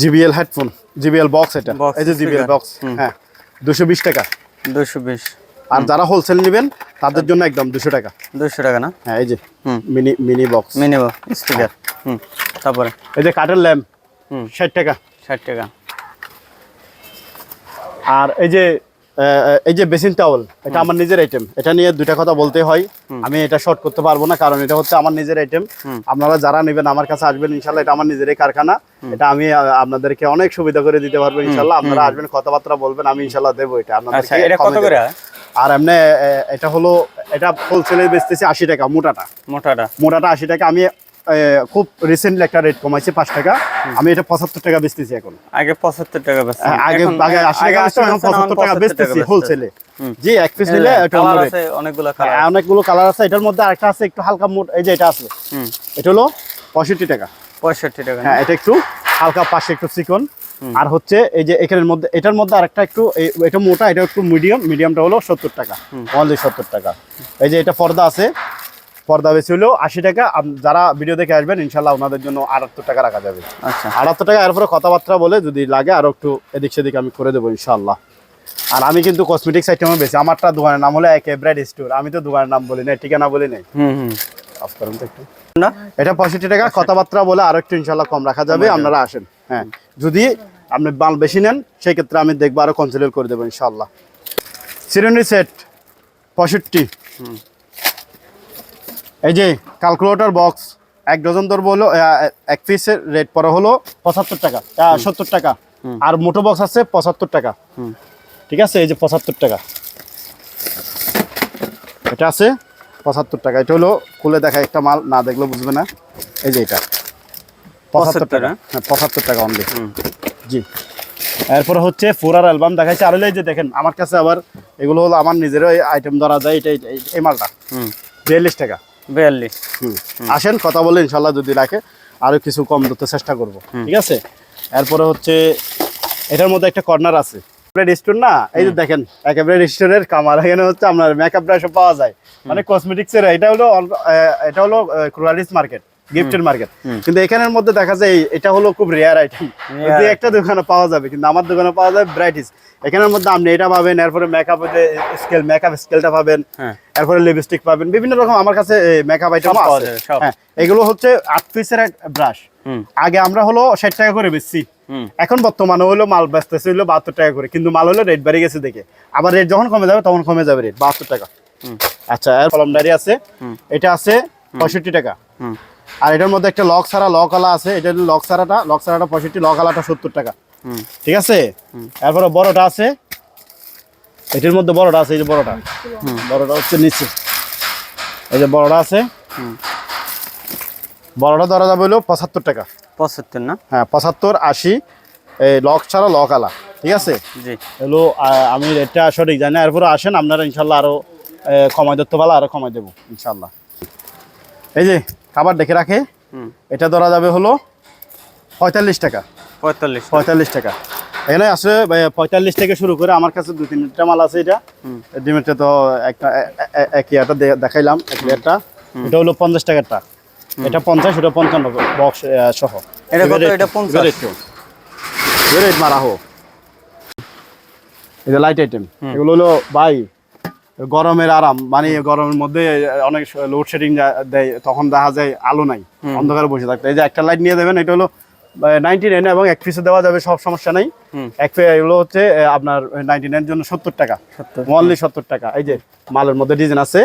GBL headphone GBL box এটা। এই যে জিবিএল বক্স হ্যাঁ দুশো বিশ টাকা। দুশো বিশ। আর যারা হোলসেল নেবেন তাদের জন্য একদম দুশো টাকা। দুশো টাকা না? হ্যাঁ এই যে হুম। Mini box. Mini box speaker হুম তারপরে? এই যে কাঠের ল্যাম্প হুম। ষাট টাকা। ষাট টাকা। আর এই যে এই যে বেসিন টাওয়েল এটা আমার নিজের আইটেম এটা নিয়ে দুইটা কথা বলতে হয়। আমি এটা শর্ট করতে পারব না কারণ এটা হচ্ছে আমার নিজের আইটেম আপনারা যারা নেবেন আমার কাছে আসবেন ইনশাল্লাহ এটা আমার নিজেরই কারখানা। এটা আমি আপনাদেরকে অনেক সুবিধা করে দিতে পারব ইনশাল্লাহ। আপনারা আসবেন কথাবার্তা বলবেন আমি ইনশাল্লাহ দেবো এটা আচ্ছা করে? দেবো। আর এমনি এটা হলো এটা হোলসেলে বেচতেছি আশি টাকা মোটাটা। মোটাটা। মোটাটা আশি টাকা আমি খুব রিসেন্টলি একটা রেট কমাইছে পাঁচ টাকা। আমি এটা পঁচাত্তর টাকা বেচতেছি এখন। আগে পঁচাত্তর টাকা হ্যাঁ, আগে আগে আশি টাকা এখন পঁচাত্তর টাকা বেচতেছি হোলসেলে জি এক পিস নিলে অনেকগুলো হ্যাঁ, অনেকগুলো কালার আছে। এটার মধ্যে আরেকটা আছে একটু হালকা মোট এই যে এটা আছে। এটা হলো পঁয়ষট্টি টাকা। পঁয়ষট্টি টাকা। হ্যাঁ এটা একটু হালকা পাশে একটু চিকন। আর হচ্ছে এই যে এখানের মধ্যে এটার মধ্যে আরেকটা একটু এটা মোটা এটা একটু মিডিয়াম মিডিয়ামটা হলো সত্তর টাকা। অনলি সত্তর টাকা। এই যে এটা পর্দা আছে। পর্দা বেশি হলেও আশি টাকা। যারা ভিডিও দেখে আসবেন ইনশাল্লাহ ওনাদের জন্য আটাত্তর টাকা রাখা যাবে। আচ্ছা। আটাত্তর টাকা এরপরে কথাবার্তা বলে যদি লাগে আরও একটু এদিক সেদিক আমি করে দেবো ইনশাল্লাহ। আর আমি কিন্তু কসমেটিক্স আইটেমও বেশি আমারটা দোকানের নাম হলো এক ব্রাইড স্টোর। আমি তো দোকানের নাম বলি না ঠিকানা বলি নাই। হুম হুম। অফ করুন তো একটু। না এটা পঁয়ষট্টি টাকা কথাবার্তা বলে আরও একটু ইনশাল্লাহ কম রাখা যাবে আপনারা আসেন। হ্যাঁ যদি আপনি মাল বেশি নেন সেই ক্ষেত্রে আমি দেখব আরও কনসিডার করে দেবো ইনশাল্লাহ। সিরেন্ডি সেট পঁয়ষট্টি। এই যে ক্যালকুলেটর বক্স এক ডজন ধরবো হলো এক পিসের রেট পরে হলো পঁচাত্তর টাকা সত্তর টাকা। আর মোটো বক্স আছে পঁচাত্তর টাকা। ঠিক আছে? এই যে পঁচাত্তর টাকা। এটা আছে পঁচাত্তর টাকা। এটা হলো খুলে দেখা একটা মাল না দেখলে বুঝবে না। এই যে এটা। পঁচাত্তর টাকা। হ্যাঁ? পঁচাত্তর টাকা অনলি জি। এরপর হচ্ছে ফোরার অ্যালবাম দেখাচ্ছে আর যে দেখেন আমার কাছে আবার এগুলো হলো আমার নিজেরও আইটেম ধরা যায়। এটা এই- মালটা। বিয়াল্লিশ টাকা। বিয়াল্লিশ। আসেন কথা বলে ইনশাল্লাহ যদি রাখে আরও কিছু কম দিতে চেষ্টা করব। ঠিক আছে? এরপরে হচ্ছে এটার মধ্যে একটা কর্নার আছে। রেস্টুরেন্ট না এই যে দেখেন একেবারে কামার এখানে হচ্ছে আপনার মেকআপ ব্রাশও পাওয়া যায়। মানে কসমেটিক্স এর এটা হলো এটা হলো ক্রুয়ালিস মার্কেট গিফটের মার্কেট কিন্তু এখানের মধ্যে দেখা যায় এটা হলো খুব রেয়ার আইটেম যে একটা দোকানে পাওয়া যাবে কিন্তু আমার দোকানে পাওয়া যাবে ব্রাইটিস এখানের মধ্যে আপনি এটা পাবেন এরপরে মেকআপ স্কেল মেকআপ স্কেলটা পাবেন হ্যাঁ। এরপরে লিপস্টিক পাবেন বিভিন্ন রকম আমার কাছে মেকআপ আইটেম পাওয়া আছে। হ্যাঁ এগুলো হচ্ছে আট পিসের এক ব্রাশ হুম। আগে আমরা হলো ষাট টাকা করে বেচছি। এখন বর্তমানে হলো মাল বেচতেছে হলো বাহাত্তর টাকা করে কিন্তু মাল হলো রেট বেড়ে গেছে দেখে। আবার রেট যখন কমে যাবে তখন কমে যাবে রেট বাহাত্তর টাকা। হুম। আচ্ছা এর কলমদারি আছে। এটা আছে পঁয়ষট্টি টাকা। হুম। আর এটার মধ্যে একটা লক ছাড়া লক আলা আছে এটা লক ছাড়াটা লক ছাড়াটা পঁয়ষট্টি লক আলাটা সত্তর টাকা। হুম। ঠিক আছে? এরপরে বড়টা আছে এটার মধ্যে বড়টা আছে এই যে বড়টা। বড়টা হচ্ছে নিচে। এই যে বড়টা আছে বড়টা ধরা যাবে হলো পঁচাত্তর টাকা। পঁচাত্তর না? হ্যাঁ পঁচাত্তর আশি এই লক ছাড়া লক আলা। ঠিক আছে? জি। হলো আমি রেটটা সঠিক জানি না এরপরে আসেন আপনারা ইনশাল্লাহ আরও কমাই ধরতে পারলে আরও কমাই দেবো ইনশাল্লাহ। এই যে খাবার দেখে রাখে। এটা ধরা যাবে হলো পঁয়তাল্লিশ টাকা। পঁয়তাল্লিশ পঁয়তাল্লিশ টাকা। এখানে আসলে পঁয়তাল্লিশ থেকে শুরু করে আমার কাছে দু তিনটা মাল আছে এটা। হুম। ডিমেরটা তো একটা এক ইয়াটা দেখাইলাম এক লিটারটা এটা হলো পঞ্চাশ টাকারটা এটা পঞ্চাশ ওটা পঞ্চান্ন বক্স সহ। এটা কত? এটা একটু- 50? এবার একটু। এবার রেট মারা এটা লাইট আইটেম এগুলো হলো ভাই গরমের আরাম মানে গরমের মধ্যে অনেক লোডশেডিং দেয় তখন দেখা যায় আলো নাই অন্ধকারে বসে থাকতে। এই যে একটা লাইট নিয়ে দেবেন এটা হলো নাইনটি নাইন এবং এক পিসে দেওয়া যাবে সব সমস্যা নাই। এক এগুলো হচ্ছে আপনার নাইনটি নাইন জন্য সত্তর টাকা। অনলি সত্তর টাকা। এই যে মালের মধ্যে ডিজাইন আছে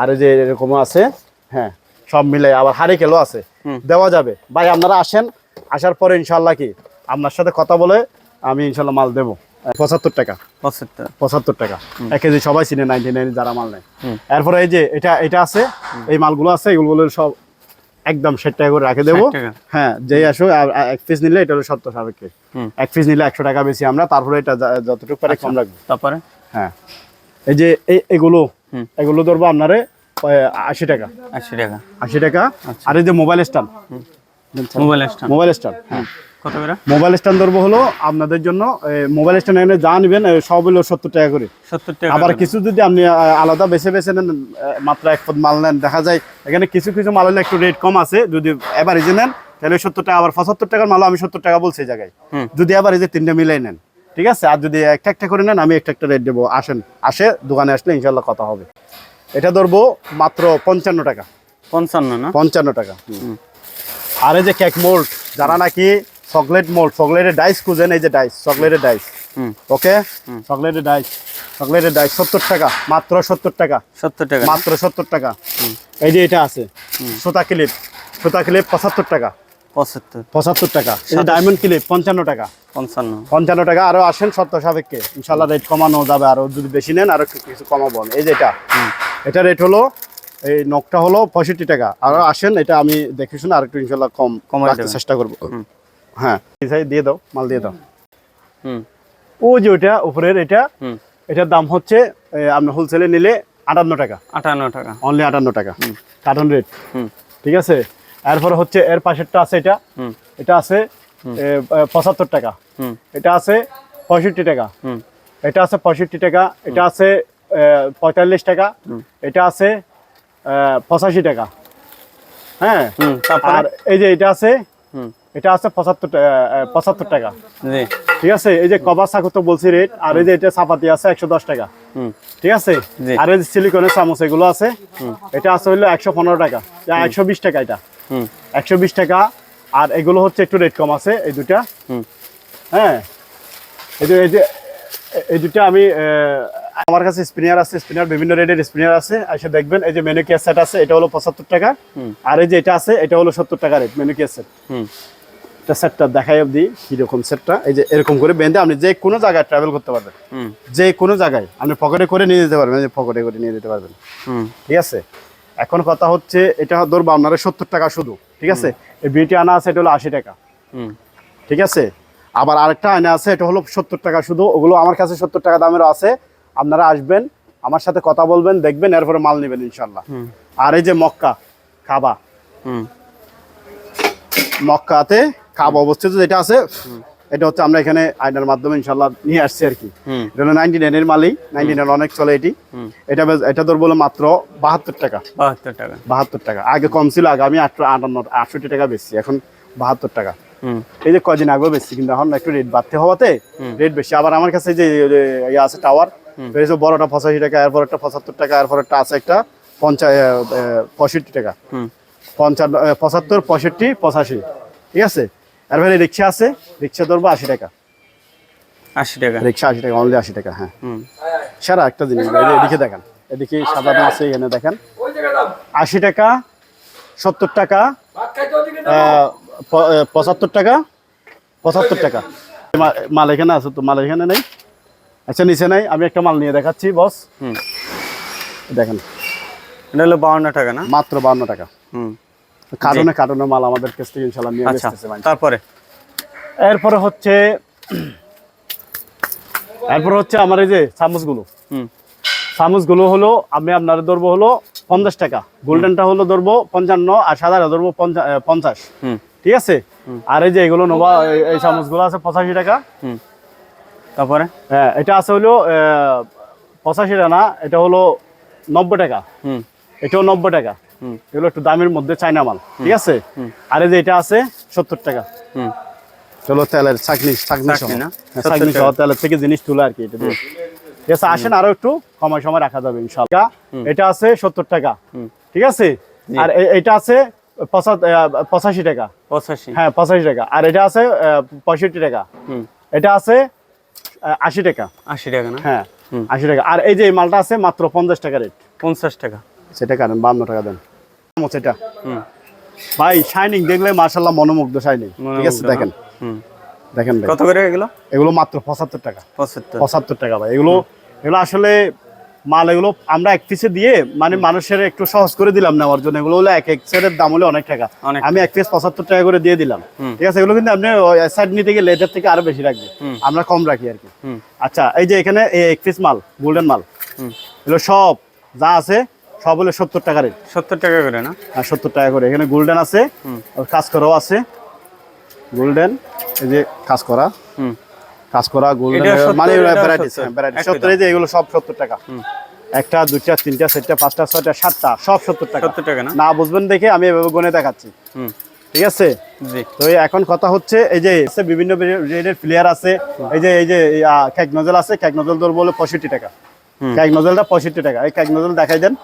আর এই যে এরকমও আছে হ্যাঁ সব মিলে আবার হারে কেলো আছে দেওয়া যাবে। ভাই আপনারা আসেন আসার পরে ইনশাল্লাহ কি আপনার সাথে কথা বলে আমি ইনশাল্লাহ মাল দেবো। পঁচাত্তর টাকা। পঁচাত্তর। টাকা। এক কেজি সবাই চিনে নাইনটি নাইন যারা মাল নেয়। এরপরে এই যে এটা এটা আছে এই মালগুলো আছে এগুলো সব একদম ষাট টাকা করে রাখে দেবো। হ্যাঁ যেই আসো এক পিস নিলে এটা হলো সত্তর সাপেক্ষে। এক পিস নিলে একশো টাকা বেশি আমরা তারপরে এটা যতটুকু পারে কম রাখব। তারপরে? হ্যাঁ। এই যে এই এগুলো এগুলো ধরবো আপনারে আশি টাকা। আশি টাকা। আশি টাকা। আর এই যে mobile stand mobile stand mobile stand হ্যাঁ। মোবাইল স্ট্যান্ড ধরবো হলো আপনাদের জন্য মোবাইল স্ট্যান্ড এনে যা নেবেন সব হলো সত্তর টাকা করে। সত্তর টাকা আবার কিছু যদি আপনি আলাদা বেছে বেছে নেন মাত্র এক পদ মাল নেন দেখা যায় এখানে কিছু কিছু মাল হলে একটু রেট কম আছে যদি এভারেজে নেন তাহলে সত্তর টাকা আবার পঁচাত্তর টাকার মালও আমি সত্তর টাকা বলছি এই জায়গায়। যদি এভারেজে তিনটে মিলাই নেন ঠিক আছে? আর যদি একটা একটা করে নেন আমি একটা একটা রেট দেবো। আসেন আসে দোকানে আসলে ইনশাল্লাহ কথা হবে। এটা ধরবো মাত্র পঞ্চান্ন টাকা। পঞ্চান্ন না? পঞ্চান্ন টাকা আর এই যে কেক মোল্ড যারা নাকি চকলেট মোল্ড চকলেটের ডাইস খুঁজেন এই যে ডাইস চকলেটের ডাইস। হুম। ওকে? চকলেটের ডাইস চকলেটের ডাইস সত্তর টাকা মাত্র সত্তর টাকা। সত্তর টাকা। মাত্র সত্তর টাকা। এই যে এটা আছে সুতা ক্লিপ সুতা ক্লিপ পঁচাত্তর টাকা। পঁচাত্তর। পঁচাত্তর টাকা। এই যে ডায়মন্ড ক্লিপ পঞ্চান্ন টাকা। পঞ্চান্ন। পঞ্চান্ন টাকা আরও আসেন শর্ত সাপেক্ষে ইনশাল্লাহ রেট কমানো যাবে আরও যদি বেশি নেন আরও একটু কিছু কমাবো এই যে এটা। এটা রেট হলো এই নখটা হলো পঁয়ষট্টি টাকা। আরও আসেন এটা আমি দেখে শুনে আর একটু ইনশাল্লাহ কম কমাই চেষ্টা করব। হ্যাঁ। এই দিয়ে দাও মাল দিয়ে দাও। হুম। ও যে ওটা উপরের এটা এটার দাম হচ্ছে আপনি হোলসেলে নিলে আটান্ন টাকা। আটান্ন টাকা। অনলি আটান্ন টাকা। কার্টন রেট ঠিক আছে? এরপরে হচ্ছে এর পাশেরটা আছে এটা। এটা আছে পঁচাত্তর টাকা। হুম। এটা আছে পঁয়ষট্টি টাকা। হুম। এটা আছে পঁয়ষট্টি টাকা। এটা আছে পঁয়তাল্লিশ টাকা। এটা আছে পঁচাশি টাকা। হ্যাঁ? আর এই যে এটা আছে এটা আছে পঁচাত্তর টাকা পঁচাত্তর টাকা। জি। ঠিক আছে? এই যে কবার চাকু তো বলছি রেট আর এই যে এটা চাপাতি আছে একশো দশ টাকা। ঠিক আছে? আর এই যে সিলিকনের চামচ এগুলো আছে এটা আছে হইল একশো পনেরো টাকা। একশো বিশ টাকা এটা। হুম। একশো বিশ টাকা আর এগুলো হচ্ছে একটু রেট কম আছে এই দুটা। হুম। হ্যাঁ? এই যে এই যে এই দুটা আমি আমার কাছে স্পিনার আছে স্পিনার বিভিন্ন রেটের স্পিনার আছে। এসে দেখবেন এই যে মেনু কেয়ার সেট আছে এটা হলো পঁচাত্তর টাকা। আর এই যে এটা আছে এটা হলো সত্তর টাকা রেট মেনু কেয়ার সেট এটা সেটটা দেখাই অবধি কীরকম সেটটা এই যে এরকম করে বেঁধে আপনি যে কোনো জায়গায় ট্রাভেল করতে পারবেন। যে কোনো জায়গায় আপনি পকেটে করে নিয়ে যেতে পারবেন যে পকেটে করে নিয়ে যেতে পারবেন। ঠিক আছে? এখন কথা হচ্ছে এটা ধরবো আপনারা সত্তর টাকা শুধু ঠিক আছে? এই বিউটি আনা আছে এটা হলো আশি টাকা। হুম। ঠিক আছে? আবার আরেকটা আয়না আছে এটা হলো সত্তর টাকা শুধু ওগুলো আমার কাছে সত্তর টাকা দামেরও আছে। আপনারা আসবেন আমার সাথে কথা বলবেন দেখবেন এরপরে মাল নেবেন ইনশাল্লাহ আর এই যে মক্কা খাবা মক্কাতে খাবা অবস্থিত যেটা আছে এটা হচ্ছে আমরা এখানে আয়নার মাধ্যমে ইনশাল্লাহ নিয়ে আসছি আর কি। এটা হলো নাইনটি নাইনের মালই নাইনটি নাইন অনেক চলে এটি। এটা এটা ধরবো হলো মাত্র বাহাত্তর টাকা। বাহাত্তর টাকা। বাহাত্তর টাকা। আগে কম ছিল আগে আমি আট আটান্ন আটষট্টি টাকা বেশি এখন বাহাত্তর টাকা। হুম। এই যে কদিন আগেও বেশি কিন্তু এখন একটু রেট বাড়তে হওয়াতে রেট বেশি। আবার আমার কাছে যে আছে ইয়ে আছে টাওয়ার বড়টা পঁচাশি টাকা এরপর একটা পঁচাত্তর টাকা এরপর একটা আছে একটা পঞ্চাশ পঁয়ষট্টি টাকা। হুম। পঞ্চান্ন পঁচাত্তর পঁয়ষট্টি পঁচাশি। ঠিক আছে? এরপরে রিক্সা আছে রিক্সা ধরবো আশি টাকা। আশি টাকা। রিক্সা আশি টাকা অনলি আশি টাকা হ্যাঁ। সারা একটা জিনিস এদিকে দেখেন এদিকে সাদা আছে এখানে দেখেন। আশি টাকা সত্তর টাকা পঁচাত্তর টাকা পঁচাত্তর টাকা। মাল এখানে আছে তো মাল এখানে নেই। আচ্ছা নিচে নাই আমি একটা মাল নিয়ে দেখাচ্ছি বস। হুম। দেখেন। এটা হলো বাউন্ন টাকা না? মাত্র বান্ন টাকা। হুম। কার্টনে কার্টনে মাল আমাদের কাছ থেকে ইনশাল্লাহ নিয়ে আচ্ছা বেচতেছে তারপরে? এরপরে হচ্ছে এরপরে হচ্ছে আমার এই যে চামচগুলো। হুম। চামচগুলো হলো আমি আপনার ধরবো হলো পঞ্চাশ টাকা। গোল্ডেনটা হলো ধরবো পঞ্চান্ন আর সাদাটা ধরবো পঞ্চাশ। ঠিক আছে? আর এই যে এগুলো নোভা এই- এই চামচগুলো আছে পঁচাশি টাকা। হুম। তারপরে? হ্যাঁ এটা আছে হলো পঁচাশি টাকা না এটা হলো নব্বই টাকা। হুম। এটাও নব্বই টাকা। হুম। এগুলো একটু দামের মধ্যে চাইনা মাল ঠিক আছে? আর এই যে এটা আছে সত্তর টাকা। হুম। চলো তেলের চাকনি চাকনি চাকনি না? হ্যাঁ, 70 চাকনি সহ তেলের থেকে জিনিস তুলে আর কি এটা দিয়ে। ঠিক আছে আসেন আরও একটু সময় সময় রাখা যাবে ইনশাল্লাহ এটা আছে সত্তর টাকা। হুম। ঠিক আছে? আর এটা আছে পঁচাশি টাকা। পঁচাশি। হ্যাঁ পঁচাশি টাকা। আর এটা আছে আহ, পঁয়ষট্টি টাকা। হুম। এটা আছে আশি টাকা। আশি টাকা না? হ্যাঁ। আশি টাকা। আর এই যে মালটা আছে মাত্র পঞ্চাশ টাকা রেট। পঞ্চাশ টাকা। সেটা কারণ বান্ন টাকা দেন। এটা। হুম। ভাই শাইনিং দেখলে মার্শাল্লাহ মনোমুগ্ধ শাইনিং ঠিক আছে দেখেন। হুম। দেখেন ভাই। কত করে এগুলো? এগুলো মাত্র পঁচাত্তর টাকা। পঁচাত্তর। পঁচাত্তর টাকা ভাই। এগুলো এগুলো আসলে মাল এগুলো আমরা এক পিসে দিয়ে মানে মানুষের একটু সহজ করে দিলাম নেওয়ার জন্য। এগুলো হলো এক এক সেটের দাম হলো অনেক টাকা। আমি এক পিস পঁচাত্তর টাকা করে দিয়ে দিলাম। ঠিক আছে? এগুলো কিন্তু আপনি সাইড নিতে গেলে এটার থেকে আরও বেশি রাখবে আমরা কম রাখি আর কি। আচ্ছা এই যে এখানে এক পিস মাল গোল্ডেন মাল। এগুলো সব যা আছে সব হলো সত্তর টাকা রেট সত্তর টাকা করে না? আর সত্তর টাকা করে। এখানে গোল্ডেন আছে কাজ করাও আছে। গোল্ডেন এই যে কাজ করা। হুম। কাজ করা গোল্ডেন মানে ভ্যারাইটিস 70, ভ্যারাইটিস সত্তর এই যে এগুলো সব সত্তর টাকা। একটা দুইটা তিনটা চারটা পাঁচটা ছয়টা সাতটা সব সত্তর টাকা। সত্তর টাকা না? না বুঝবেন দেখে আমি এভাবে গনে দেখাচ্ছি। ঠিক আছে? তো এখন কথা হচ্ছে এই যে বিভিন্ন রেডের প্লেয়ার আছে এই যে এই যে ক্যাক নজল আছে ক্যাক নজল তোর বলে পঁয়ষট্টি টাকা। ক্যাক নজলটা পঁয়ষট্টি টাকা। এই ক্যাক নজল দেখাই দেন।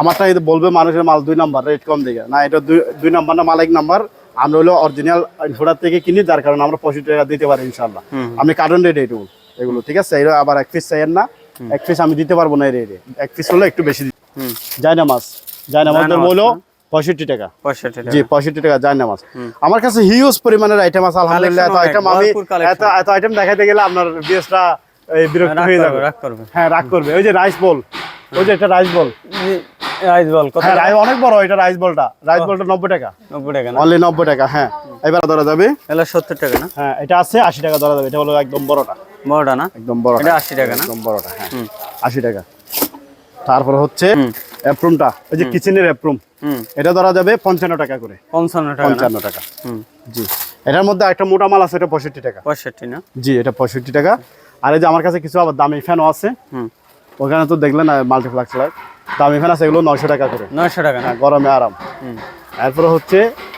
আমারটা বলবে মানুষের মাল দুই নাম্বার রেট কম দিকে না এটা দুই দুই নাম্বার না মাল এক নাম্বার আমরা হলো অরিজিনাল ইনফোডার থেকে কিনি যার কারণে আমরা পঁয়ষট্টি টাকা দিতে পারি ইনশাল্লাহ আমি কার্টন রেট এটুকু এগুলো ঠিক আছে? এগুলো আবার এক পিস চাইয়েন না। এক পিস আমি দিতে পারব না এই রেটে এক পিস হলে একটু বেশি দিই হুম। যায় না মাছ পঁয়ষট্টি টাকা। জি পঁয়ষট্টি টাকা নামাজ আমার কাছে হিউজ পরিমাণের আইটেম আছে আলহামদুলিল্লাহ। এত আইটেম আমি এত এত আইটেম দেখাতে গেলে আপনার বিএসটা বিরক্ত হয়ে যাবে। হ্যাঁ রাগ করবে। ওই যে রাইস বল ওই যে একটা রাইস বল রাইস বল কত হ্যাঁ অনেক বড় এটা রাইস বলটা। রাইস বলটা নব্বই টাকা। নব্বই টাকা না? অনলি নব্বই টাকা হ্যাঁ। এবার ধরা যাবে। এগুলো সত্তর টাকা না? হ্যাঁ এটা আছে আশি টাকা ধরা যাবে। এটা হলো একদম বড়টা। বড়টা না? একদম বড়টা। এটা আশি টাকা না? একদম বড়টা হ্যাঁ। হুম। আশি টাকা। তারপর হচ্ছে অ্যাপ্রুমটা ওই যে কিচেনের অ্যাপ্রুম হুম। এটা ধরা যাবে পঞ্চান্ন টাকা করে। পঞ্চান্ন টাকা না? পঞ্চান্ন টাকা। হুম। জি। এটার মধ্যে একটা মোটা মাল আছে এটা পঁয়ষট্টি টাকা। পঁয়ষট্টি না? জি এটা পঁয়ষট্টি টাকা। আর এই যে আমার কাছে কিছু আবার দামি ফ্যানও আছে। হুম। ওখানে তো দেখলেন মাল্টিপ্লাক্স লাইট দামি ফ্যান আছে এগুলো নয়শো টাকা করে। নয়শো টাকা না? হ্যাঁ গরমে আরাম। হুম। এরপরে হচ্ছে